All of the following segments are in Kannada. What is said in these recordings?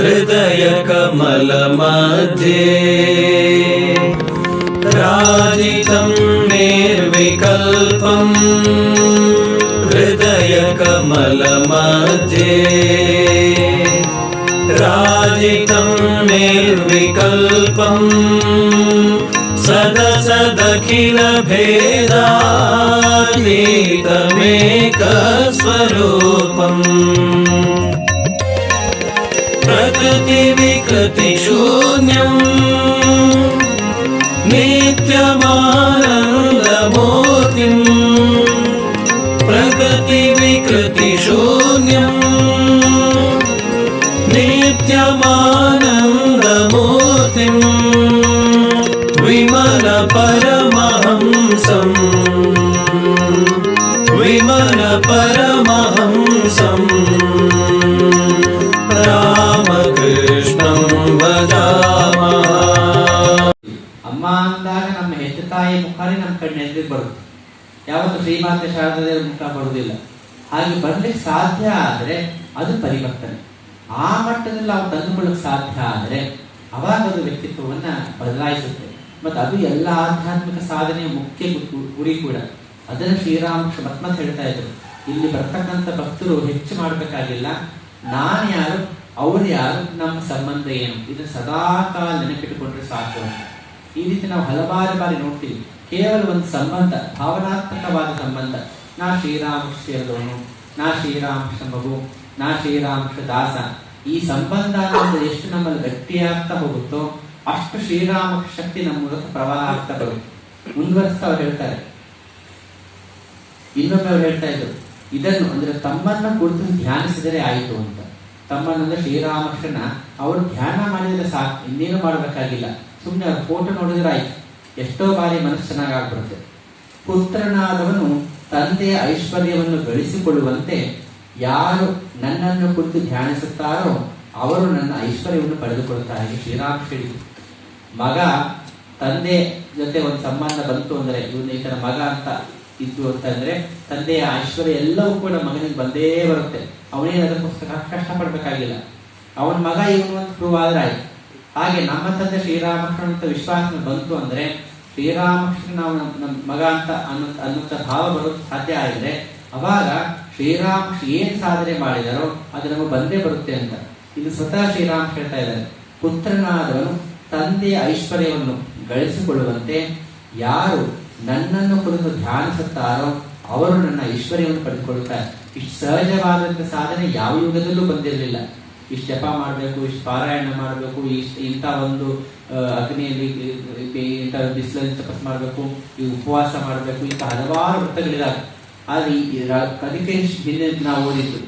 हृदयकमलमध्ये राजितं निर्विकल्पम् हृदयकमलमध्ये राजितं निर्विकल्पम् सदसदखिलभेदातीतमेकस्वरूपम् प्रकृतिविकृतिशून्यम् नित्यमानन्दमूर्तिम्। प्रकृतिविकृतिशून्यम् नित्यमानन्दमूर्तिम्। विमलपरमहंसम् विमलपरमहंसम् ಶ್ರೀಮಾತೆ ಶಾರದೇವರ ಮುಖ ಬರುವುದಿಲ್ಲ ಹಾಗೆ ಬರ್ಲಿಕ್ಕೆ ಸಾಧ್ಯ ಆದರೆ ಅದು ಪರಿವರ್ತನೆ. ಆ ಮಟ್ಟದಲ್ಲಿ ನಾವು ತಂದುಕೊಳ್ಳಕ್ಕೆ ಸಾಧ್ಯ ಆದರೆ ಅವಾಗ ಅದು ವ್ಯಕ್ತಿತ್ವವನ್ನ ಬದಲಾಯಿಸುತ್ತೆ. ಮತ್ತು ಅದು ಎಲ್ಲ ಆಧ್ಯಾತ್ಮಿಕ ಸಾಧನೆಯ ಮುಖ್ಯ ಗುರಿ ಕೂಡ. ಅದನ್ನು ಶ್ರೀರಾಮಕೃಷ್ಣ ಮತ್ಮತ್ ಹೇಳ್ತಾ ಇದ್ರು. ಇಲ್ಲಿ ಬರ್ತಕ್ಕಂಥ ಭಕ್ತರು ಹೆಚ್ಚು ಮಾಡಬೇಕಾಗಿಲ್ಲ. ನಾನು ಯಾರು, ಅವ್ರು ಯಾರು, ನಮ್ಮ ಸಂಬಂಧ ಏನು? ಇದನ್ನ ಸದಾ ಕಾಲ ನೆನಪಿಟ್ಟುಕೊಂಡ್ರೆ ಸಾಕು ಈ ರೀತಿ ನಾವು ಹಲವಾರು ಬಾರಿ ನೋಡ್ತೀವಿ. ಕೇವಲ ಒಂದು ಸಂಬಂಧ, ಭಾವನಾತ್ಮಕವಾದ ಸಂಬಂಧ. ನಾ ಶ್ರೀರಾಮ ಸೇರಿದವನು ನಾ ಶ್ರೀರಾಮಕೃಷ್ಣ ಮಗು ನಾ ಶ್ರೀರಾಮಕೃಷ್ಣ ದಾಸ ಈ ಸಂಬಂಧ ಅನ್ನೋದು ಎಷ್ಟು ನಮ್ಮಲ್ಲಿ ಗಟ್ಟಿಯಾಗ್ತಾ ಹೋಗುತ್ತೋ, ಅಷ್ಟು ಶ್ರೀರಾಮ ಶಕ್ತಿ ನಮ್ಮ ಮೂಲಕ ಪ್ರವಾಹ ಆಗ್ತಾ ಬರುತ್ತೆ. ಮುಂದುವರಿಸ್ತಾ ಅವ್ರು ಹೇಳ್ತಾರೆ. ಇನ್ನೊಬ್ಬರು ಅವ್ರು ಹೇಳ್ತಾ ಇದ್ರು, ಇದನ್ನು ಅಂದ್ರೆ ತಮ್ಮನ್ನ ಕುರಿತು ಧ್ಯಾನಿಸಿದರೆ ಆಯಿತು ಅಂತ. ತಮ್ಮನ್ನಂದ್ರೆ ಶ್ರೀರಾಮಕೃಷ್ಣನ ಅವರು ಧ್ಯಾನ ಮಾಡಿದ್ರೆ ಸಾಕು, ಇನ್ನೇನು ಮಾಡಬೇಕಾಗಿಲ್ಲ. ಸುಮ್ಮನೆ ಅವ್ರ ಫೋಟೋ ನೋಡಿದ್ರೆ ಆಯ್ತು. ಎಷ್ಟೋ ಬಾರಿ ಮನಸ್ಸು ಚೆನ್ನಾಗಾಗ್ಬಿಡುತ್ತೆ ಪುತ್ರನಾದವನು ತಂದೆಯ ಐಶ್ವರ್ಯವನ್ನು ಗಳಿಸಿಕೊಳ್ಳುವಂತೆ ಯಾರು ನನ್ನನ್ನು ಕುರಿತು ಧ್ಯಾನಿಸುತ್ತಾರೋ ಅವರು ನನ್ನ ಐಶ್ವರ್ಯವನ್ನು ಪಡೆದುಕೊಳ್ಳುತ್ತಾರೆ. ಶ್ರೀರಾಕ್ಷಿ ಮಗ ತಂದೆ ಜೊತೆ ಒಂದು ಸಂಬಂಧ ಬಂತು ಅಂದರೆ, ಇವನು ಈತನ ಮಗ ಅಂತ ಇದ್ದು ಅಂತಂದ್ರೆ ತಂದೆಯ ಐಶ್ವರ್ಯ ಎಲ್ಲವೂ ಕೂಡ ಮಗನಿಗೆ ಬಂದೇ ಬರುತ್ತೆ. ಅವನೇನು ಅದಕ್ಕೋಸ್ಕರ ಕಷ್ಟಪಡ್ಬೇಕಾಗಿಲ್ಲ. ಅವನ ಮಗ ಇವನು ಪ್ರೂವ್ ಆದ್ರೆ ಆಯ್ತು. ಹಾಗೆ ನಮ್ಮ ತಂದೆ ಶ್ರೀರಾಮಕೃಷ್ಣ ಅಂತ ವಿಶ್ವಾಸ ಬಂತು ಅಂದ್ರೆ ಶ್ರೀರಾಮಕೃಷ್ಣ ನಾವು ನಮ್ಮ ಮಗ ಅಂತ ಅನ್ನೋ ಅನ್ನುವಂಥ ಭಾವ ಬರೋದು ಸಾಧ್ಯ ಆಗಿದೆ. ಅವಾಗ ಶ್ರೀರಾಮಕೃಷ್ಣ ಏನ್ ಸಾಧನೆ ಮಾಡಿದಾರೋ ಅದು ನಮಗೆ ಬಂದೇ ಬರುತ್ತೆ ಅಂತ. ಇದು ಸ್ವತಃ ಶ್ರೀರಾಮ್ ಹೇಳ್ತಾ ಇದ್ದಾರೆ ಪುತ್ರನಾದವನು ತಂದೆಯ ಐಶ್ವರ್ಯವನ್ನು ಗಳಿಸಿಕೊಳ್ಳುವಂತೆ ಯಾರು ನನ್ನನ್ನು ಕುರಿತು ಧ್ಯಾನಿಸುತ್ತಾರೋ ಅವರು ನನ್ನ ಐಶ್ವರ್ಯವನ್ನು ಪಡೆದುಕೊಳ್ಳುತ್ತಾರೆ. ಇಷ್ಟು ಸಹಜವಾದಂಥ ಸಾಧನೆ ಯಾವ ಯುಗದಲ್ಲೂ ಬಂದಿರಲಿಲ್ಲ. ಇಷ್ಟು ಜಪ ಮಾಡಬೇಕು, ಇಷ್ಟು ಪಾರಾಯಣ ಮಾಡಬೇಕು, ಇಷ್ಟು ಇಂಥ ಒಂದು ಅಗ್ನಿಯಲ್ಲಿ ಇಂಥ ಬಿಸಿಲಲ್ಲಿ ತಪಸ್ ಮಾಡಬೇಕು, ಈ ಉಪವಾಸ ಮಾಡಬೇಕು, ಇಂಥ ಹಲವಾರು ವೃತ್ತಗಳಿದಾವೆ ಆದರೆ ಅದಕ್ಕೆ ಹಿಂದೆ ನಾವು ಓದಿದ್ದು,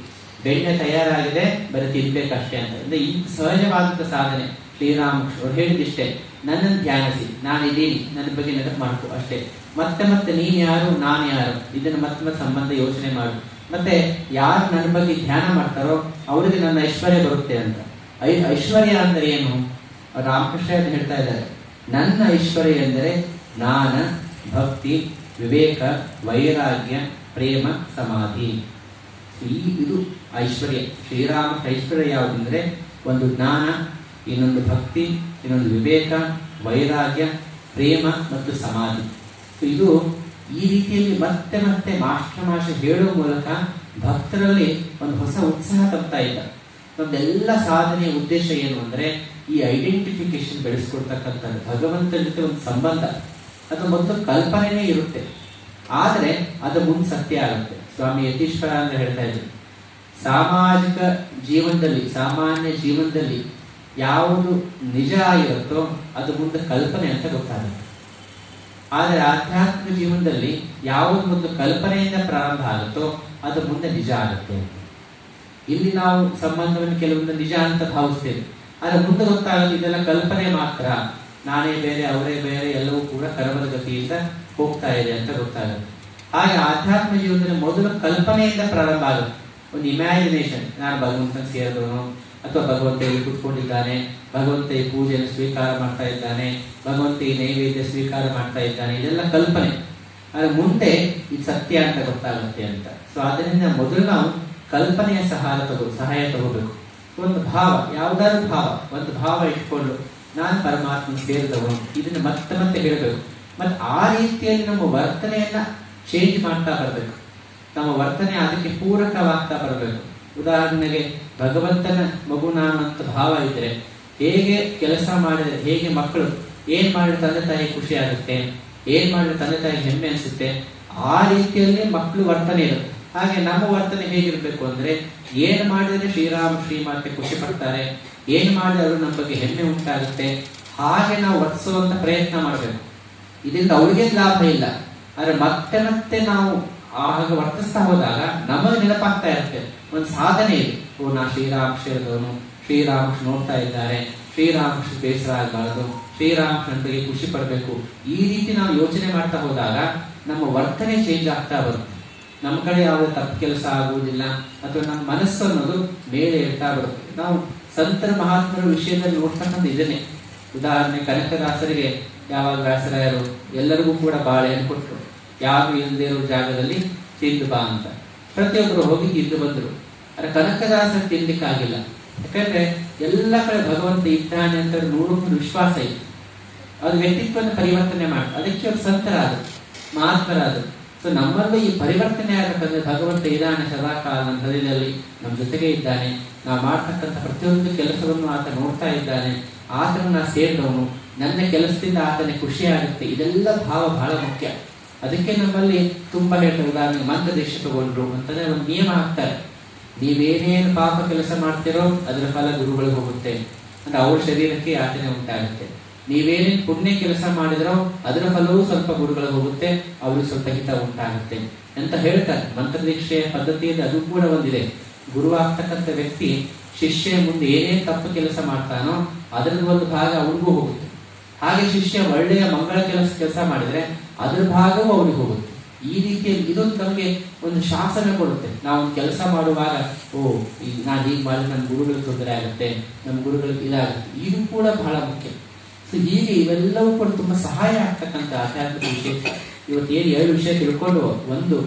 ಬೆಣ್ಣೆ ತಯಾರಾಗಿದೆ, ಬರೀ ತಿನ್ಬೇಕಷ್ಟೇ ಅಂತ. ಅಂದರೆ ಈ ಸಹಜವಾದಂಥ ಸಾಧನೆ, ಶ್ರೀರಾಮಕೃಷ್ಣ ಅವ್ರು ಹೇಳಿದಿಷ್ಟೇ ನನ್ನನ್ನು ಧ್ಯಾನಿಸಿ ನಾನು ಇದ್ದೀನಿ ನನ್ನ ಬಗ್ಗೆ ನೆನಪು ಮಾಡ್ತು ಅಷ್ಟೇ. ಮತ್ತೆ ಮತ್ತೆ ನೀನು ಯಾರು, ನಾನು ಯಾರು? ಇದನ್ನು ಮತ್ತೆ ಮತ್ತೆ ಸಂಬಂಧ ಯೋಚನೆ ಮಾಡು. ಮತ್ತೆ ಯಾರು ನನ್ನ ಬಗ್ಗೆ ಧ್ಯಾನ ಮಾಡ್ತಾರೋ, ಅವರಿಗೆ ನನ್ನ ಐಶ್ವರ್ಯ ಬರುತ್ತೆ ಅಂತ. ಐ ಐಶ್ವರ್ಯ ಅಂದರೆ ಏನು? ರಾಮಕೃಷ್ಣ ಹೇಳ್ತಾ ಇದ್ದಾರೆ. ನನ್ನ ಐಶ್ವರ್ಯ ಎಂದರೆ ಜ್ಞಾನ, ಭಕ್ತಿ, ವಿವೇಕ, ವೈರಾಗ್ಯ, ಪ್ರೇಮ, ಸಮಾಧಿ. ಈ ಇದು ಐಶ್ವರ್ಯ. ಶ್ರೀರಾಮ ಐಶ್ವರ್ಯ ಯಾವುದಂದ್ರೆ ಒಂದು ಜ್ಞಾನ, ಇನ್ನೊಂದು ಭಕ್ತಿ ಇನ್ನೊಂದು ವಿವೇಕ, ವೈರಾಗ್ಯ, ಪ್ರೇಮ ಮತ್ತು ಸಮಾಧಿ. ಇದು ಈ ರೀತಿಯಲ್ಲಿ ಮತ್ತೆ ಮತ್ತೆ ಮಾಸ್ಟರ್ ಮಾಸ್ಟರ್ ಹೇಳುವ ಮೂಲಕ ಭಕ್ತರಲ್ಲಿ ಒಂದು ಹೊಸ ಉತ್ಸಾಹ ತರ್ತಾ ಇದ್ದ ನಮ್ದೆಲ್ಲ ಸಾಧನೆಯ ಉದ್ದೇಶ ಏನು ಅಂದ್ರೆ, ಈ ಐಡೆಂಟಿಫಿಕೇಶನ್ ಬೆಳೆಸ್ಕೊಡ್ತಕ್ಕಂಥದ್ದು, ಭಗವಂತನ ಜೊತೆ ಒಂದು ಸಂಬಂಧ. ಅದು ಮೊದಲು ಕಲ್ಪನೆನೇ ಇರುತ್ತೆ. ಆದರೆ, ಅದು ಮುಂದೆ ಸತ್ಯ ಆಗುತ್ತೆ. ಸ್ವಾಮಿ ಯತೀಶ್ವರ ಅಂತ ಹೇಳ್ತಾ ಇದ್ರು. ಸಾಮಾಜಿಕ ಜೀವನದಲ್ಲಿ, ಸಾಮಾನ್ಯ ಜೀವನದಲ್ಲಿ ಯಾವುದು ನಿಜ ಆಗಿರುತ್ತೋ ಅದು ಮುಂದೆ ಕಲ್ಪನೆ ಅಂತ ಗೊತ್ತಾಗುತ್ತೆ. ಆದರೆ ಆಧ್ಯಾತ್ಮಿಕ ಜೀವನದಲ್ಲಿ ಯಾವುದು ಒಂದು ಕಲ್ಪನೆಯಿಂದ ಪ್ರಾರಂಭ ಆಗುತ್ತೋ ಅದು ಮುಂದೆ ನಿಜ ಆಗುತ್ತೆ. ಇಲ್ಲಿ ನಾವು ಸಂಬಂಧವನ್ನು ಕೆಲವೊಂದು ನಿಜ ಅಂತ ಭಾವಿಸ್ತೇವೆ. ಆದರೆ ಮುಂದೆ ಗೊತ್ತಾಗುತ್ತೆ ಇದೆಲ್ಲ ಕಲ್ಪನೆ ಮಾತ್ರ. ನಾನೇ ಬೇರೆ, ಅವರೇ ಬೇರೆ, ಎಲ್ಲವೂ ಕೂಡ ಕರ್ಮದ ಗತಿಯಿಂದ ಹೋಗ್ತಾ ಇದೆ ಅಂತ ಗೊತ್ತಾಗುತ್ತೆ. ಹಾಗೆ ಆಧ್ಯಾತ್ಮ ಜೀವನದಲ್ಲಿ ಮೊದಲು ಕಲ್ಪನೆಯಿಂದ ಪ್ರಾರಂಭ ಆಗುತ್ತೆ. ಒಂದು ಇಮ್ಯಾಜಿನೇಷನ್ ನಾನು ಭಗವಂತನ ಸೇರಿದವನು ಅಥವಾ ಭಗವಂತ ಇಲ್ಲಿ ಕುತ್ಕೊಂಡಿದ್ದಾನೆ ಭಗವಂತ ಈ ಪೂಜೆಯನ್ನು ಸ್ವೀಕಾರ ಮಾಡ್ತಾ ಇದ್ದಾನೆ ಭಗವಂತ ಈ ನೈವೇದ್ಯ ಸ್ವೀಕಾರ ಮಾಡ್ತಾ ಇದ್ದಾನೆ, ಇದೆಲ್ಲ ಕಲ್ಪನೆ. ಆದರೆ ಮುಂದೆ ಇದು ಸತ್ಯ ಅಂತ ಗೊತ್ತಾಗುತ್ತೆ ಅಂತ. ಸೊ ಅದರಿಂದ ಮೊದಲು ನಾವು ಕಲ್ಪನೆಯ ಸಹಾಯ ತಗೋ, ಸಹಾಯ ತಗೋಬೇಕು. ಒಂದು ಭಾವ, ಯಾವ್ದಾದ್ರು ಭಾವ, ಒಂದು ಭಾವ ಇಟ್ಕೊಂಡು ನಾನು ಪರಮಾತ್ಮ ಸೇರಿದವನು, ಇದನ್ನು ಮತ್ತೆ ಮತ್ತೆ ಹೇಳಬೇಕು. ಮತ್ತೆ ಆ ರೀತಿಯಲ್ಲಿ ನಮ್ಮ ವರ್ತನೆಯನ್ನ ಚೇಂಜ್ ಮಾಡ್ತಾ ಬರಬೇಕು. ನಮ್ಮ ವರ್ತನೆ ಅದಕ್ಕೆ ಪೂರಕವಾಗ್ತಾ ಬರಬೇಕು. ಉದಾಹರಣೆಗೆ, ಭಗವಂತನ ಮಗು ನಾನು ಅಂತ ಭಾವ ಇದ್ರೆ, ಹೇಗೆ ಕೆಲಸ ಮಾಡಿದ್ರೆ, ಹೇಗೆ ಮಕ್ಕಳು, ಏನ್ ಮಾಡಿದ್ರೆ ತಂದೆ ತಾಯಿ ಖುಷಿ ಆಗುತ್ತೆ, ಏನ್ ಮಾಡಿದ್ರೆ ತಂದೆ ತಾಯಿ ಹೆಮ್ಮೆ ಅನಿಸುತ್ತೆ, ಆ ರೀತಿಯಲ್ಲಿ ಮಕ್ಕಳು ವರ್ತನೆ ಇರುತ್ತೆ ಹಾಗೆ ನಮ್ಮ ವರ್ತನೆ ಹೇಗಿರ್ಬೇಕು ಅಂದ್ರೆ, ಏನ್ ಮಾಡಿದ್ರೆ ಶ್ರೀರಾಮ ಶ್ರೀಮಾತೆ ಖುಷಿ ಪಡ್ತಾರೆ, ಏನ್ ಮಾಡಿದ್ರೆ ನಮ್ಮ ಬಗ್ಗೆ ಹೆಮ್ಮೆ ಉಂಟಾಗುತ್ತೆ, ಹಾಗೆ ನಾವು ವರ್ತಿಸುವಂತ ಪ್ರಯತ್ನ ಮಾಡಬೇಕು. ಇದರಿಂದ ಅವ್ರಿಗೆ ಲಾಭ ಇಲ್ಲ. ಆದ್ರೆ ಮತ್ತೆ ಮತ್ತೆ ನಾವು ಆ ಹಾಗೆ ವರ್ತಿಸ್ತಾ ಹೋದಾಗ ನಮಗೆ ನೆನಪಾಗ್ತಾ ಇರುತ್ತೆ. ಒಂದು ಸಾಧನೆ ಇದೆ. ಓ, ನಾ ಶ್ರೀರಾಮಕೃಷ್ಣದವನು ಶ್ರೀರಾಮಕೃಷ್ಣ ನೋಡ್ತಾ ಇದ್ದಾರೆ. ಶ್ರೀರಾಮಕೃಷ್ಣ ಬೇಸರ ಆಗಬಾರದು. ಶ್ರೀರಾಮಕೃಷ್ಣ ಬಗ್ಗೆ ಖುಷಿ ಪಡಬೇಕು. ಈ ರೀತಿ ನಾವು ಯೋಚನೆ ಮಾಡ್ತಾ ಹೋದಾಗ ನಮ್ಮ ವರ್ತನೆ ಚೇಂಜ್ ಆಗ್ತಾ ಬರುತ್ತೆ. ನಮ್ಮ ಕಡೆ ಯಾವುದೇ ತಪ್ಪು ಕೆಲಸ ಆಗುವುದಿಲ್ಲ ಅಥವಾ ನಮ್ಮ ಮನಸ್ಸು ಅನ್ನೋದು ಮೇಲೆ ಇರ್ತಾ ಬರುತ್ತೆ. ನಾವು ಸಂತರ ಮಹಾತ್ಮರ ವಿಷಯದಲ್ಲಿ ನೋಡ್ತಕ್ಕಂಥ ಇದನ್ನೇ. ಉದಾಹರಣೆ ಕನಕದಾಸರಿಗೆ ಯಾವಾಗ ವ್ಯಾಸರಾಯರು ಎಲ್ಲರಿಗೂ ಕೂಡ ಬಾಳೆಯನ್ನು ಕೊಟ್ಟರು. ಯಾರು ಇಲ್ಲದೆ ಇರೋ ಜಾಗದಲ್ಲಿ ತಿಂದು ಬಾ ಅಂತ. ಪ್ರತಿಯೊಬ್ಬರು ಹೋಗಿ ತಿಂದು ಬಂದರು. ಆದ್ರೆ ಕನಕದಾಸರು ತಿನ್ಲಿಕ್ಕಾಗಿಲ್ಲ ಯಾಕಂದ್ರೆ ಎಲ್ಲ ಕಡೆ ಭಗವಂತ ಇದ್ದಾನೆ ಅಂತ ನೋಡುವ ವಿಶ್ವಾಸ ಇತ್ತು ಅದು ವ್ಯಕ್ತಿತ್ವನ ಪರಿವರ್ತನೆ ಮಾಡಿ, ಅದಕ್ಕೆ ಅವ್ರು ಸಂತರಾದರು. ಮಹಾತ್ಮರಾದರು ಸೊ ನಮ್ಮಲ್ಲೂ ಈ ಪರಿವರ್ತನೆ ಆಗಬೇಕಂದ್ರೆ ಭಗವಂತ ಇದ್ದಾನೆ ಸದಾಕಾಲ ನಮ್ಮ ಹೃದಯದಲ್ಲಿ ನಮ್ಮ ಜೊತೆಗೆ ಇದ್ದಾನೆ. ನಾವು ಮಾಡ್ತಕ್ಕಂಥ ಪ್ರತಿಯೊಂದು ಕೆಲಸವನ್ನು ಆತ ನೋಡ್ತಾ ಇದ್ದಾನೆ. ಆತನ ಸೇರಿದವನು. ನನ್ನ ಕೆಲಸದಿಂದ ಆತನೇ ಖುಷಿ ಆಗುತ್ತೆ. ಇದೆಲ್ಲ ಭಾವ ಬಹಳ ಮುಖ್ಯ. ಅದಕ್ಕೆ ನಮ್ಮಲ್ಲಿ ತುಂಬಾ ಹೇಳ್ತಾರೆ ಉದಾಹರಣೆ ಮಂತ್ರ ದೀಕ್ಷೆ ತಗೊಂಡ್ರು ಅಂತಂದ್ರೆ ಒಂದು ನಿಯಮ ಹಾಕ್ತಾರೆ. ನೀವೇನೇನು ಪಾಪ ಕೆಲಸ ಮಾಡ್ತೀರೋ ಅದರ ಫಲ ಗುರುಗಳಿಗೆ ಹೋಗುತ್ತೆ. ಅಂದ್ರೆ ಅವ್ರ ಶರೀರಕ್ಕೆ ಯಾತನೆ ಉಂಟಾಗುತ್ತೆ. ನೀವೇನೇನು ಪುಣ್ಯ ಕೆಲಸ ಮಾಡಿದ್ರೋ ಅದರ ಫಲವೂ ಸ್ವಲ್ಪ ಗುರುಗಳು ಹೋಗುತ್ತೆ, ಅವ್ರಿಗೆ ಸ್ವಲ್ಪ ಹಿತ ಉಂಟಾಗುತ್ತೆ. ಅಂತ ಹೇಳ್ತಾರೆ. ಮಂತ್ರದೀಕ್ಷೆಯ ಪದ್ಧತಿಯಲ್ಲಿ ಅದು ಕೂಡ ಒಂದಿದೆ. ಗುರು ಆಗ್ತಕ್ಕಂಥ ವ್ಯಕ್ತಿ ಶಿಷ್ಯ ಮುಂದೆ ಏನೇ ತಪ್ಪು ಕೆಲಸ ಮಾಡ್ತಾನೋ ಅದರ ಒಂದು ಭಾಗ ಅವ್ರಿಗೂ ಹೋಗುತ್ತೆ. ಹಾಗೆ ಶಿಷ್ಯ ಒಳ್ಳೆಯ ಮಂಗಳ ಕೆಲಸ ಕೆಲಸ ಮಾಡಿದ್ರೆ ಅದ್ರ ಭಾಗವೂ ಅವ್ರಿಗೆ ಹೋಗುತ್ತೆ. ಈ ರೀತಿಯಲ್ಲಿ ಇದೊಂದು ನಮಗೆ ಒಂದು ಶಾಸನ ಕೊಡುತ್ತೆ. ನಾವು ಕೆಲಸ ಮಾಡುವಾಗ, ಓ ಈಗ ನಾನು ಹೀಗೆ ಮಾಡಿದ್ರೆ ನಮ್ಮ ಗುರುಗಳಿಗೆ ತೊಂದರೆ ಆಗುತ್ತೆ ನಮ್ಮ ಗುರುಗಳಿಗೆ ಇದಾಗುತ್ತೆ. ಇದು ಕೂಡ ಬಹಳ ಮುಖ್ಯ. ಸೊ ಹೀಗೆ ಇವೆಲ್ಲವೂ ಕೂಡ ತುಂಬಾ ಸಹಾಯ ಆಗ್ತಕ್ಕಂಥ ಆಧ್ಯಾತ್ಮಿಕ ವಿಷಯ. ಇವತ್ತು ಏನು ಎರಡು ವಿಷಯ ತಿಳ್ಕೊಂಡು ಒಂದು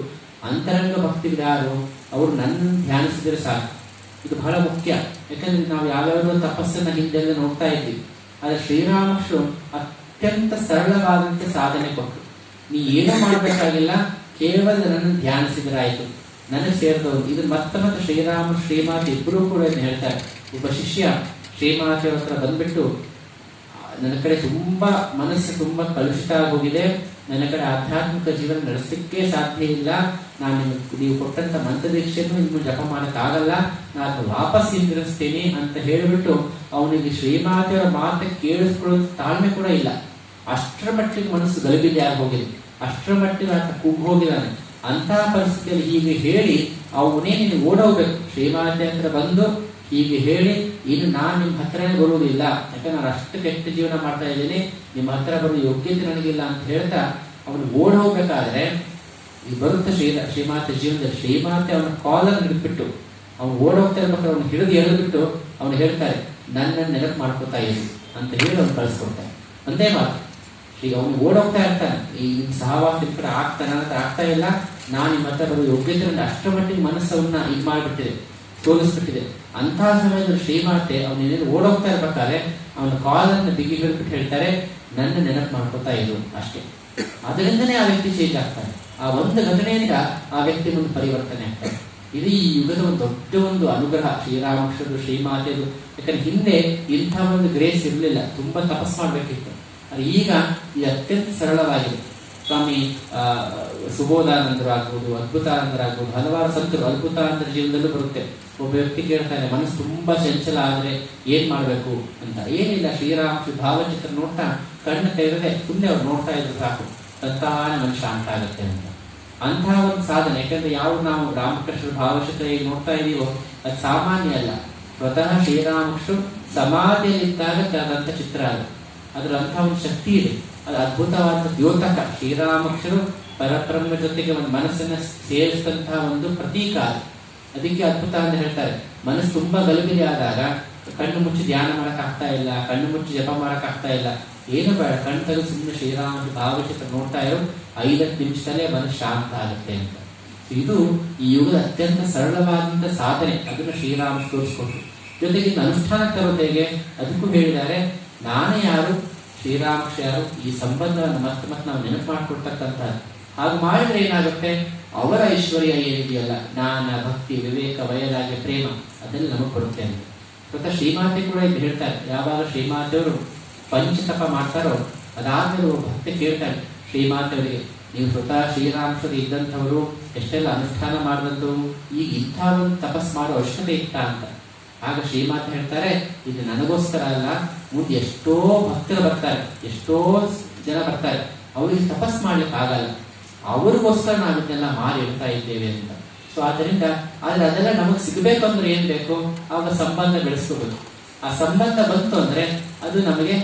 ಅಂತರಂಗ ಭಕ್ತಿಗಳು ಯಾರು, ಅವರು ನನ್ನ ಧ್ಯಾನಿಸಿದ್ರೆ ಸಾಕು. ಇದು ಬಹಳ ಮುಖ್ಯ. ಯಾಕಂದ್ರೆ ನಾವು ಯಾವ್ಯಾವ ತಪಸ್ಸನ್ನ ಹಿಂದೆಲ್ಲ ನೋಡ್ತಾ ಇದ್ದೀವಿ ಆದರೆ ಶ್ರೀರಾಮಕೃಷ್ಣರು ಅತ್ಯಂತ ಸರಳವಾದಂತೆ ಸಾಧನೆ ಕೊಟ್ಟರು ನೀ ಏನೂ ಮಾಡಬೇಕಾಗಿಲ್ಲ, ಕೇವಲ ನನ್ನ ಧ್ಯಾನಿಸಿದ್ರೆ ಆಯ್ತು. ನನಗೆ ಸೇರಿದವರು. ಇದು ಮತ್ತೆ ಮತ್ತೆ ಶ್ರೀರಾಮ, ಶ್ರೀಮಾತೆ ಇಬ್ಬರು ಕೂಡ ಹೇಳ್ತಾರೆ. ಒಬ್ಬ ಶಿಷ್ಯ ಶ್ರೀಮಾತೆಯವ್ರ ಹತ್ರ ಬಂದ್ಬಿಟ್ಟು ನನ್ನ ಕಡೆ ತುಂಬಾ ಮನಸ್ಸು ತುಂಬಾ ಕಲುಷಿತ ಆಗೋಗಿದೆ. ನನ್ನ ಕಡೆ ಆಧ್ಯಾತ್ಮಿಕ ಜೀವನ ನಡೆಸಲಿಕ್ಕೆ ಸಾಧ್ಯ ಇಲ್ಲ. ನಾನು ನೀವು ಕೊಟ್ಟಂತ ಮಂತ್ರ ದೀಕ್ಷೆಯನ್ನು ಜಪ ಮಾಡಕ್ಕಾಗಲ್ಲ. ನಾನು ವಾಪಸ್ ಹಿಂದಿರಿಸ್ತೇನೆ ಅಂತ ಹೇಳಿಬಿಟ್ಟು ಅವನಿಗೆ ಶ್ರೀಮಾತೆಯವರ ಮಾತು ಕೇಳಿಸ್ಕೊಳ್ಳೋ ತಾಳ್ಮೆ ಕೂಡ ಇಲ್ಲ. ಅಷ್ಟರ ಮಟ್ಟಿಗೆ ಮನಸ್ಸು ಗಲಿಬಿಲಿ ಆಗಿ ಹೋಗಿದೆ ಅಷ್ಟರ ಮಟ್ಟಿಗೆ ಆತ ಕುಗ್ಗಿ ಹೋಗಿದ್ದಾನೆ. ಅಂತಹ ಪರಿಸ್ಥಿತಿಯಲ್ಲಿ ಹೀಗೆ ಹೇಳಿ ಅವನೇ ನೀನು ಓಡೋಗ್ಬೇಕು ಶ್ರೀಮಾತೆ ಬಂದು ಹೀಗೆ ಹೇಳಿ, ಇನ್ನು ನಾನು ನಿಮ್ಮ ಹತ್ರನೇ ಬರುವುದಿಲ್ಲ. ಯಾಕಂದ್ರೆ ನಾನು ಅಷ್ಟು ಕೆಟ್ಟ ಜೀವನ ಮಾಡ್ತಾ ಇದ್ದೀನಿ. ನಿಮ್ಮ ಹತ್ರ ಬರೋ ಯೋಗ್ಯತೆ ನನಗಿಲ್ಲ ಅಂತ ಹೇಳ್ತಾ ಅವನು ಓಡ್ ಹೋಗ್ಬೇಕಾದ್ರೆ ಬರುತ್ತೆ ಶ್ರೀ, ಶ್ರೀಮಾತೆ ಜೀವನದಲ್ಲಿ ಶ್ರೀಮಾತೆ ಅವನ ಕಾಲರ್ ಹಿಡಿದ್ಬಿಟ್ಟು, ಅವನು ಓಡ್ ಹೋಗ್ತಾ ಇರ್ಬೇಕಾದ್ರೆ ಅವನು ಹಿಡಿದು ಎಳೆದ್ಬಿಟ್ಟು ಅವನು ಹೇಳ್ತಾರೆ ನನ್ನ ನೆನಪು ಮಾಡ್ಕೋತಾ ಇದ್ದೀನಿ ಅಂತ ಹೇಳಿ ಅವ್ನು ಕಳಿಸ್ಕೊಡ್ತಾನೆ. ಒಂದೇ ಮಾತು ಈಗ ಅವನು ಓಡೋಗ್ತಾ ಇರ್ತಾನೆ. ಈ ಸಹವಾಸ ನಿಮ್ ಕಡೆ ಆಗ್ತಾನೆ ಅಂತ ಆಗ್ತಾ ಇಲ್ಲ. ನಾನು ನಿಮ್ಮ ಹತ್ರ ಬರೋ ಯೋಗ್ಯತೆ ಅಷ್ಟರ ಮಟ್ಟಿಗೆ ಮನಸ್ಸವನ್ನ ಇದು ಮಾಡಿಬಿಟ್ಟಿದೆ, ತೋರಿಸ್ಬಿಟ್ಟಿದೆ. ಅಂತಹ ಸಮಯದಲ್ಲಿ ಶ್ರೀಮಾತೆ ಅವನು ಏನೇನು ಓಡೋಗ್ತಾ ಇರ್ಬೇಕಾದ್ರೆ ಅವನ ಕಾಲನ್ನು ಬಿಗಿ ಹೇಳ್ತಾರೆ, ನನ್ನ ನೆನಪು ಮಾಡ್ಕೋತಾ ಇದ್ರು ಅಷ್ಟೇ. ಅದರಿಂದನೇ ಆ ವ್ಯಕ್ತಿ ಚೇಂಜ್ ಆಗ್ತಾನೆ. ಆ ಒಂದು ಘಟನೆಯಿಂದ ಆ ವ್ಯಕ್ತಿ ಒಂದು ಪರಿವರ್ತನೆ ಆಗ್ತದೆ ಇದು ಈ ಯುಗದ ಒಂದು ದೊಡ್ಡ ಒಂದು ಅನುಗ್ರಹ. ಶ್ರೀರಾಮಕೃಷ್ಣರು, ಶ್ರೀಮಾತೆಯರು. ಯಾಕಂದ್ರೆ ಹಿಂದೆ ಇಂಥ ಒಂದು ಗ್ರೇಸ್ ಇರಲಿಲ್ಲ. ತುಂಬಾ ತಪಸ್ ಮಾಡ್ಬೇಕಿತ್ತು. ಈಗ ಇದು ಅತ್ಯಂತ ಸರಳವಾಗಿದೆ. ಸ್ವಾಮಿ ಸುಬೋಧಾನಂದರು ಆಗ್ಬೋದು ಅದ್ಭುತಾನಂದರಾಗ್ಬೋದು ಹಲವಾರು ಸಂತರು ಅದ್ಭುತಾನಂದರ ಜೀವನದಲ್ಲೂ ಬರುತ್ತೆ. ಒಬ್ಬ ವ್ಯಕ್ತಿ ಕೇಳ್ತಾನೆ ಮನಸ್ಸು ತುಂಬಾ ಚಂಚಲ ಆದರೆ ಏನ್ ಮಾಡಬೇಕು? ಅಂತ. ಏನಿಲ್ಲ, ಶ್ರೀರಾಮ ಶ್ರೀ ಭಾವಚಿತ್ರ ನೋಡ್ತಾ ಕಣ್ಣು ತೆರೆದೇ ಸುಮ್ಮನೆ ಅವ್ರು ನೋಡ್ತಾ ಇದ್ರು ಸಾಕು. ತಂತಾನೆ ಮನುಷ್ಯ ಅಂತ ಆಗುತ್ತೆ ಅಂತ. ಅಂತಹ ಒಂದು ಸಾಧನೆ, ಯಾಕಂದ್ರೆ ಯಾವ ನಾವು ರಾಮಕೃಷ್ಣ ಭಾವಚಿತ್ರ ಹೇಗೆ ನೋಡ್ತಾ ಇದೀವೋ, ಅದು ಸಾಮಾನ್ಯ ಅಲ್ಲ. ಸ್ವತಃ ಶ್ರೀರಾಮಕೃಷ್ಣ ಸಮಾಧಿಯಲ್ಲಿದ್ದಾಗ ತಂದಂತ ಚಿತ್ರ ಅದು. ಅದರ ಅಂತಹ ಒಂದು ಶಕ್ತಿ ಇದೆ. ಅದು ಅದ್ಭುತವಾದ ದ್ಯೋತಕ. ಶ್ರೀರಾಮಕ್ಷರು ಪರಬ್ರಹ್ಮ ಜೊತೆಗೆ ಒಂದು ಮನಸ್ಸನ್ನ ಸೇರಿಸಿದಂತಹ ಒಂದು ಪ್ರತೀಕ ಅದು. ಅದಕ್ಕೆ ಅದ್ಭುತ ಅಂತ ಹೇಳ್ತಾರೆ. ಮನಸ್ಸು ತುಂಬಾ ಗಲಿಬಿಲಿ ಆದಾಗ ಕಣ್ಣು ಮುಚ್ಚಿ ಧ್ಯಾನ ಆಗ್ತಾ ಇಲ್ಲ, ಕಣ್ಣು ಮುಚ್ಚಿ ಜಪ ಆಗ್ತಾ ಇಲ್ಲ. ಏನು ಬೇಡ ಕಣ್ಣು ತೆಗೆದು ಸುಮ್ಮನೆ ಶ್ರೀರಾಮ ಭಾವಚಿತ್ರ ನೋಡ್ತಾ ಇರೋ ಐದತ್ತು ನಿಮಿಷದಲ್ಲೇ ಮನಸ್ಸು ಶಾಂತ ಆಗುತ್ತೆ ಅಂತ. ಇದು ಈ ಯುಗದ ಅತ್ಯಂತ ಸರಳವಾದಂತ ಸಾಧನೆ. ಅದನ್ನು ಶ್ರೀರಾಮ ತೋರಿಸ್ಕೊಂಡು ಜೊತೆಗೆ ಅನುಷ್ಠಾನ ತರೋದು ಹೇಗೆ ಅದಕ್ಕೂ ಹೇಳಿದ್ದಾರೆ, ನಾನೇ ಯಾರು ಶ್ರೀರಾಮಕೃಷ್ಣ ಯಾರು ಈ ಸಂಬಂಧವನ್ನು ಮತ್ತೆ ಮತ್ತೆ ನಾವು ನೆನಪು ಮಾಡಿಕೊಡ್ತಕ್ಕಂಥ ಹಾಗೆ ಮಾಡಿದ್ರೆ ಏನಾಗುತ್ತೆ? ಅವರ ಐಶ್ವರ್ಯ ಏನಿದೆಯಲ್ಲ? ಜ್ಞಾನ, ಭಕ್ತಿ, ವಿವೇಕ ವಯಲಾಗಿ ಪ್ರೇಮ ಅದನ್ನ ನಮಗೆ ಕೊಡುತ್ತೆ ಅಂತ. ಮತ್ತೆ ಶ್ರೀಮಾತೆ ಕೂಡ ಇದು ಹೇಳ್ತಾರೆ. ಯಾವಾಗ ಶ್ರೀಮಾತೆಯವರು ಪಂಚತಪ ಮಾಡ್ತಾರೋ, ಅದಾದ್ಮೇಲೆ ಭಕ್ತಿ ಕೇಳ್ತಾರೆ ಶ್ರೀಮಾತೆಯವರಿಗೆ, ನೀವು ಸ್ವತಃ ಶ್ರೀರಾಮಕೃಷ್ಣ ಇದ್ದಂಥವರು, ಎಷ್ಟೆಲ್ಲ ಅನುಷ್ಠಾನ ಮಾಡಿದಂಥವು ಈಗ ಇಂಥ ಒಂದು ತಪಸ್ ಮಾಡೋ ಅವಶ್ಯಕತೆ ಇತ್ತ? ಅಂತ. ಆಗ ಶ್ರೀಮಾತೆ ಹೇಳ್ತಾರೆ, ಇದು ನನಗೋಸ್ಕರ ಅಲ್ಲ, ಮುಂದೆ ಎಷ್ಟೋ ಭಕ್ತರು ಬರ್ತಾರೆ, ಎಷ್ಟೋ ಜನ ಬರ್ತಾರೆ. ಅವರಿಗೆ ತಪಸ್ ಮಾಡ್ಲಿಕ್ಕೆ ಆಗಲ್ಲ. ಅವ್ರಿಗೋಸ್ಕರ ನಾವು ಇದನ್ನೆಲ್ಲ ಮಾರಿ ಇಡ್ತಾ ಇದ್ದೇವೆ ಅಂತ. ಸೊ ಆದ್ದರಿಂದ ಆದ್ರೆ ಅದೆಲ್ಲ ನಮಗೆ ಸಿಗಬೇಕು ಅಂದ್ರೆ ಏನ್ ಬೇಕು? ಆವಾಗ ಸಂಬಂಧ ಬೆಳೆಸ್ಕೋಬೇಕು. ಆ ಸಂಬಂಧ ಬಂತು ಅಂದ್ರೆ ಅದು ನಮಗೆ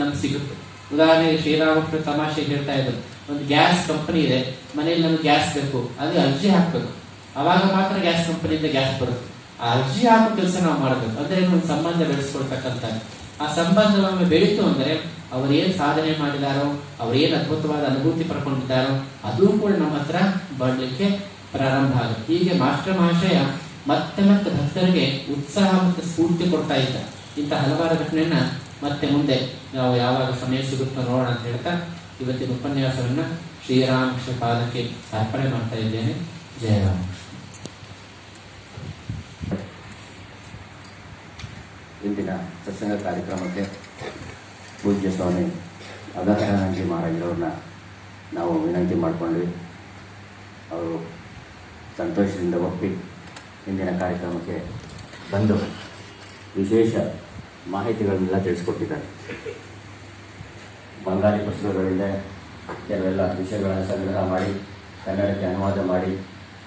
ನಮ್ಗೆ ಸಿಗುತ್ತೆ. ಉದಾಹರಣೆಗೆ ಶ್ರೀರಾಮಕೃಷ್ಣ ತಮಾಷೆ ಹೇಳ್ತಾ ಇದ್ರು, ಒಂದು ಗ್ಯಾಸ್ ಕಂಪನಿ ಇದೆ ಮನೇಲಿ ನಮ್ಗೆ ಗ್ಯಾಸ್ ಬೇಕು ಅದು ಅರ್ಜಿ ಹಾಕ್ಬೇಕು. ಅವಾಗ ಮಾತ್ರ ಗ್ಯಾಸ್ ಕಂಪನಿಯಿಂದ ಗ್ಯಾಸ್ ಬರುತ್ತೆ. ಅರ್ಜಿ ಹಾಕೋ ಕೆಲಸ ನಾವು ಮಾಡಬೇಕು. ಅಂದ್ರೆ ಒಂದು ಸಂಬಂಧ ಬೆಳೆಸ್ಕೊಳ್ತಕ್ಕಂಥ ಆ ಸಂಬಂಧವನ್ನು ಬೆಳೀತು ಅಂದ್ರೆ ಅವ್ರು ಏನ್ ಸಾಧನೆ ಮಾಡಿದಾರೋ, ಅವ್ರು ಏನ್ ಅದ್ಭುತವಾದ ಅನುಭೂತಿ ಪಡ್ಕೊಂಡಿದ್ದಾರೋ, ಅದು ಕೂಡ ನಮ್ಮ ಹತ್ರ ಬರಲಿಕ್ಕೆ ಪ್ರಾರಂಭ ಆಗುತ್ತೆ. ಹೀಗೆ ಮಾಸ್ಟರ್ ಮಹಾಶಯ ಮತ್ತೆ ಮತ್ತೆ ಭಕ್ತರಿಗೆ ಉತ್ಸಾಹ ಮತ್ತು ಸ್ಫೂರ್ತಿ ಕೊಡ್ತಾ ಇದ್ದ. ಇಂಥ ಹಲವಾರು ಘಟನೆಯನ್ನ ಮತ್ತೆ ಮುಂದೆ ನಾವು ಯಾವಾಗ ಸಮಯ ಸಿಗುತ್ತೋ ನೋಡೋಣ ಅಂತ ಹೇಳ್ತಾ ಇವತ್ತಿನ ಉಪನ್ಯಾಸವನ್ನು ಶ್ರೀರಾಮಕೃಷ್ಣ ಪಾದಕ್ಕೆ ಅರ್ಪಣೆ ಮಾಡ್ತಾ ಇದ್ದೇನೆ. ಜಯರಾಮ ಇಂದಿನ ಸತ್ಸಂಗ ಕಾರ್ಯಕ್ರಮಕ್ಕೆ ಪೂಜ್ಯ ಸ್ವಾಮಿ ಅಗಹರಾನಂದಿ ಮಹಾರಾಜರವ್ರನ್ನ ನಾವು ವಿನಂತಿ ಮಾಡಿಕೊಂಡ್ವಿ. ಅವರು ಸಂತೋಷದಿಂದ ಒಪ್ಪಿ ಇಂದಿನ ಕಾರ್ಯಕ್ರಮಕ್ಕೆ ಬಂದು ವಿಶೇಷ ಮಾಹಿತಿಗಳನ್ನೆಲ್ಲ ತಿಳಿಸ್ಕೊಟ್ಟಿದ್ದಾರೆ. ಬಂಗಾಳಿ ಪುಸ್ತಕಗಳಿಂದ ಕೆಲವೆಲ್ಲ ವಿಷಯಗಳನ್ನು ಸಂಗ್ರಹ ಮಾಡಿ, ಕನ್ನಡಕ್ಕೆ ಅನುವಾದ ಮಾಡಿ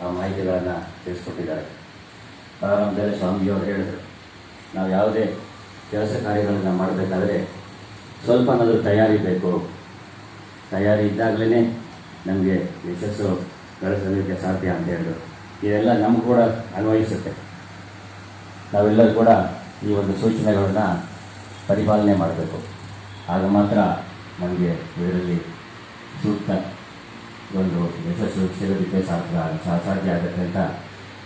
ಆ ಮಾಹಿತಿಗಳನ್ನು ತಿಳಿಸ್ಕೊಟ್ಟಿದ್ದಾರೆ. ಪ್ರಾರಂಭದಲ್ಲಿ ಸ್ವಾಮೀಜಿಯವರು ಹೇಳಿದರು ನಾವು ಯಾವುದೇ ಕೆಲಸ ಕಾರ್ಯಗಳನ್ನು ಮಾಡಬೇಕಾದ್ರೆ ಸ್ವಲ್ಪನಾದರೂ ತಯಾರಿ ಬೇಕು. ತಯಾರಿ ಇದ್ದಾಗಲೇ ನಮಗೆ ಯಶಸ್ಸು ಗಳಿಸಲಿಕ್ಕೆ ಸಾಧ್ಯ ಅಂತ ಹೇಳಿದ್ರು ಇದೆಲ್ಲ ನಮ್ಗೆ ಕೂಡ ಅನ್ವಯಿಸುತ್ತೆ. ನಾವೆಲ್ಲರೂ ಕೂಡ ಈ ಒಂದು ಸೂಚನೆಗಳನ್ನು ಪರಿಪಾಲನೆ ಮಾಡಬೇಕು. ಆಗ ಮಾತ್ರ ನಮಗೆ ಇದರಲ್ಲಿ ಸೂಕ್ತ ಒಂದು ಯಶಸ್ಸು ಸಿಗೋದಕ್ಕೆ ಸಾಧ್ಯ ಸಾಧ್ಯ ಆಗುತ್ತೆ ಅಂತ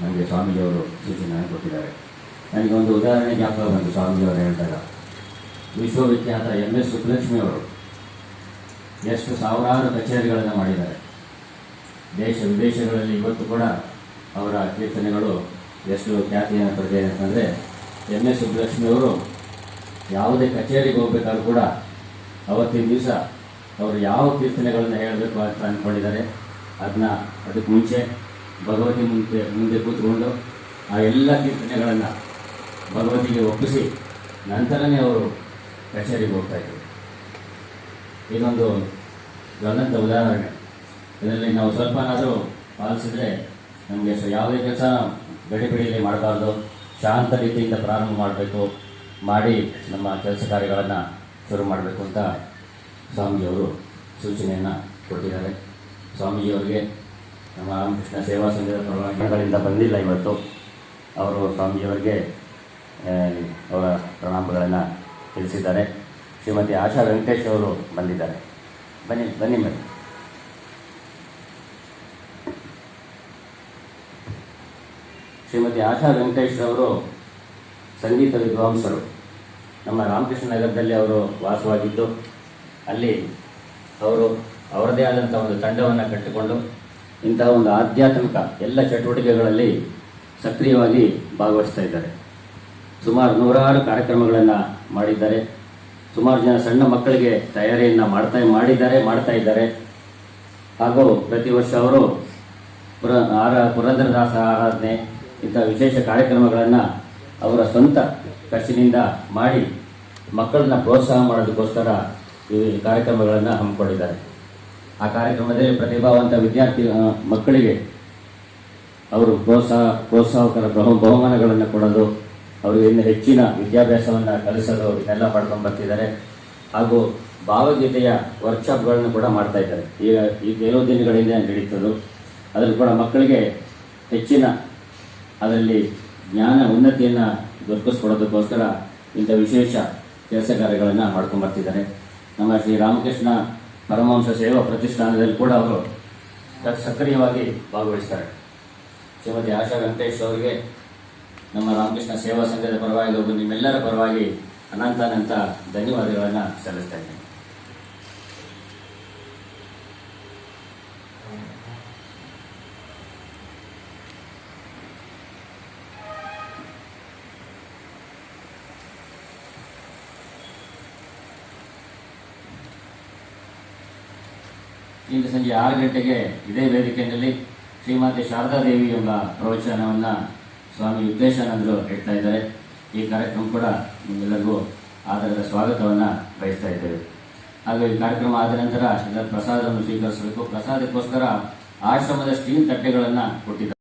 ನಮಗೆ ಸ್ವಾಮೀಜಿಯವರು ಸೂಚನೆಯನ್ನು ಕೊಟ್ಟಿದ್ದಾರೆ. ನನಗೆ ಒಂದು ಉದಾಹರಣೆ ಜ್ಞಾಪಕ ಬಂತು ಸ್ವಾಮೀಜಿಯವರು ಹೇಳಿದಾಗ. ವಿಶ್ವವಿಖ್ಯಾತ ಎಂ ಎಸ್ ಸುಬ್ಬಲಕ್ಷ್ಮಿ ಅವರು ಎಷ್ಟು ಸಾವಿರಾರು ಕಚೇರಿಗಳನ್ನು ಮಾಡಿದ್ದಾರೆ. ದೇಶ ವಿದೇಶಗಳಲ್ಲಿ ಇವತ್ತು ಕೂಡ ಅವರ ಕೀರ್ತನೆಗಳು ಎಷ್ಟು ಖ್ಯಾತಿಯನ್ನು ಪಡೆದಿದೆ ಅಂತಂದರೆ, ಎಂ ಎಸ್ ಸುಬ್ಬಲಕ್ಷ್ಮಿ ಅವರು ಯಾವುದೇ ಕಚೇರಿಗೆ ಹೋಗ್ಬೇಕಾದ್ರೂ ಕೂಡ ಅವತ್ತಿನ ದಿವಸ ಅವರು ಯಾವ ಕೀರ್ತನೆಗಳನ್ನು ಹೇಳಬೇಕು ಅಂತ ಅಂದ್ಕೊಂಡಿದ್ದಾರೆ. ಅದನ್ನ ಅದಕ್ಕೆ ಮುಂಚೆ ಭಗವತಿ ಮುಂದೆ ಮುಂದೆ ಕೂತ್ಕೊಂಡು ಆ ಎಲ್ಲ ಕೀರ್ತನೆಗಳನ್ನು ಭಗವತಿಗೆ ಒಪ್ಪಿಸಿ ನಂತರನೇ ಅವರು ಕಚೇರಿಗೆ ಹೋಗ್ತಾ ಇದ್ರು. ಇದೊಂದು ಜ್ವಲಂತ ಉದಾಹರಣೆ. ಇದರಲ್ಲಿ ನಾವು ಸ್ವಲ್ಪನಾದರೂ ಪಾಲಿಸಿದ್ರೆ ನಮಗೆ ಯಾವುದೇ ಕೆಲಸ ಗಡಿಬಿಡಿಯಲ್ಲಿ ಮಾಡಬಾರ್ದು. ಶಾಂತ ರೀತಿಯಿಂದ ಪ್ರಾರಂಭ ಮಾಡಬೇಕು. ಮಾಡಿ ನಮ್ಮ ಕೆಲಸ ಕಾರ್ಯಗಳನ್ನು ಶುರು ಮಾಡಬೇಕು ಅಂತ ಸ್ವಾಮೀಜಿಯವರು ಸೂಚನೆಯನ್ನು ಕೊಟ್ಟಿದ್ದಾರೆ. ಸ್ವಾಮೀಜಿಯವರಿಗೆ ನಮ್ಮ ರಾಮಕೃಷ್ಣ ಸೇವಾ ಸಂಘದ ಪರವಾಗಿ ಬಂದಿಲ್ಲ ಇವತ್ತು. ಅವರು ಸ್ವಾಮೀಜಿಯವರಿಗೆ ಅವರ ಪ್ರಣಾಮಗಳನ್ನು ತಿಳಿಸಿದ್ದಾರೆ. ಶ್ರೀಮತಿ ಆಶಾ ವೆಂಕಟೇಶ್ ಅವರು ಬಂದಿದ್ದಾರೆ. ಬನ್ನಿ ಬನ್ನಿ ಮೇಡಮ್ ಶ್ರೀಮತಿ ಆಶಾ ವೆಂಕಟೇಶ್ ಅವರು ಸಂಗೀತ ವಿದ್ವಾಂಸರು. ನಮ್ಮ ರಾಮಕೃಷ್ಣ ನಗರದಲ್ಲಿ ಅವರು ವಾಸವಾಗಿದ್ದು, ಅಲ್ಲಿ ಅವರು ಅವರದೇ ಆದಂಥ ಒಂದು ತಂಡವನ್ನು ಕಟ್ಟಿಕೊಂಡು ಇಂತಹ ಒಂದು ಆಧ್ಯಾತ್ಮಿಕ ಎಲ್ಲ ಚಟುವಟಿಕೆಗಳಲ್ಲಿ ಸಕ್ರಿಯವಾಗಿ ಭಾಗವಹಿಸ್ತಾ ಇದ್ದಾರೆ. ಸುಮಾರು ನೂರಾರು ಕಾರ್ಯಕ್ರಮಗಳನ್ನು ಮಾಡಿದ್ದಾರೆ. ಸುಮಾರು ಜನ ಸಣ್ಣ ಮಕ್ಕಳಿಗೆ ತಯಾರಿಯನ್ನು ಮಾಡ್ತಾ ಮಾಡಿದ್ದಾರೆ, ಮಾಡ್ತಾ ಇದ್ದಾರೆ. ಹಾಗೂ ಪ್ರತಿ ವರ್ಷ ಅವರು ಪುರ ಪುರಂದರದಾಸ ಆರಾಧನೆ ಇಂಥ ವಿಶೇಷ ಕಾರ್ಯಕ್ರಮಗಳನ್ನು ಅವರ ಸ್ವಂತ ಖರ್ಚಿನಿಂದ ಮಾಡಿ ಮಕ್ಕಳನ್ನ ಪ್ರೋತ್ಸಾಹ ಮಾಡೋದಕ್ಕೋಸ್ಕರ ಈ ಕಾರ್ಯಕ್ರಮಗಳನ್ನು ಹಮ್ಮಿಕೊಂಡಿದ್ದಾರೆ. ಆ ಕಾರ್ಯಕ್ರಮದಲ್ಲಿ ಪ್ರತಿಭಾವಂತ ವಿದ್ಯಾರ್ಥಿ ಮಕ್ಕಳಿಗೆ ಅವರು ಪ್ರೋತ್ಸಾಹ, ಪ್ರೋತ್ಸಾಹಕರ ಬಹು, ಬಹುಮಾನಗಳನ್ನು ಕೊಡೋದು ಅವರಿಗೆ ಇನ್ನು ಹೆಚ್ಚಿನ ವಿದ್ಯಾಭ್ಯಾಸವನ್ನು ಕಲಿಸಲು ಇದನ್ನೆಲ್ಲ ಮಾಡ್ಕೊಂಡು ಬರ್ತಿದ್ದಾರೆ. ಹಾಗೂ ಭಾವಗೀತೆಯ ವರ್ಕ್ಶಾಪ್ಗಳನ್ನು ಕೂಡ ಮಾಡ್ತಾ ಇದ್ದಾರೆ. ಈಗ ಈ ಕೆಲವು ದಿನಗಳಿಂದ ನಡೀತದ್ದು. ಅದರಲ್ಲಿ ಕೂಡ ಮಕ್ಕಳಿಗೆ ಹೆಚ್ಚಿನ ಅದರಲ್ಲಿ ಜ್ಞಾನ, ಉನ್ನತಿಯನ್ನು ದೊರಕಿಸ್ಕೊಡೋದಕ್ಕೋಸ್ಕರ ಇಂಥ ವಿಶೇಷ ಕೆಲಸ ಕಾರ್ಯಗಳನ್ನು ಮಾಡ್ಕೊಂಡು ಬರ್ತಿದ್ದಾರೆ. ನಮ್ಮ ಶ್ರೀ ರಾಮಕೃಷ್ಣ ಪರಮಹಂಸ ಸೇವಾ ಪ್ರತಿಷ್ಠಾನದಲ್ಲಿ ಕೂಡ ಅವರು ಸಕ್ರಿಯವಾಗಿ ಭಾಗವಹಿಸ್ತಾರೆ. ಶ್ರೀಮತಿ ಆಶಾ ವೆಂಕಟೇಶ್ ಅವರಿಗೆ ನಮ್ಮ ರಾಮಕೃಷ್ಣ ಸೇವಾ ಸಂಘದ ಪರವಾಗಿ ಹಾಗೂ ನಿಮ್ಮೆಲ್ಲರ ಪರವಾಗಿ ಅನಂತಾನಂತ ಧನ್ಯವಾದಗಳನ್ನು ಸಲ್ಲಿಸ್ತಾ ಇದ್ದೇನೆ. ಇಂದು ಸಂಜೆ ಆರು ಗಂಟೆಗೆ ಇದೇ ವೇದಿಕೆಯಲ್ಲಿ ಶ್ರೀಮಾತೆ ಶಾರದಾ ದೇವಿ ಎಂಬ ಪ್ರವಚನವನ್ನು ಸ್ವಾಮಿ ವಿಘ್ನೇಶಾನಂದರು ಹೇಳ್ತಾ ಇದ್ದಾರೆ. ಈ ಕಾರ್ಯಕ್ರಮ ಕೂಡ ನಿಮ್ಮೆಲ್ಲರಿಗೂ ಆದರದ ಸ್ವಾಗತವನ್ನು ಬಯಸ್ತಾ ಇದ್ದೇವೆ. ಹಾಗೂ ಈ ಕಾರ್ಯಕ್ರಮ ಆದ ನಂತರ ಪ್ರಸಾದವನ್ನು ಸ್ವೀಕರಿಸಬೇಕು. ಪ್ರಸಾದಕ್ಕೋಸ್ಕರ ಆಶ್ರಮದ ಸ್ಟೀಲ್ ತಟ್ಟೆಗಳನ್ನು ಕೊಟ್ಟಿದ್ದಾರೆ.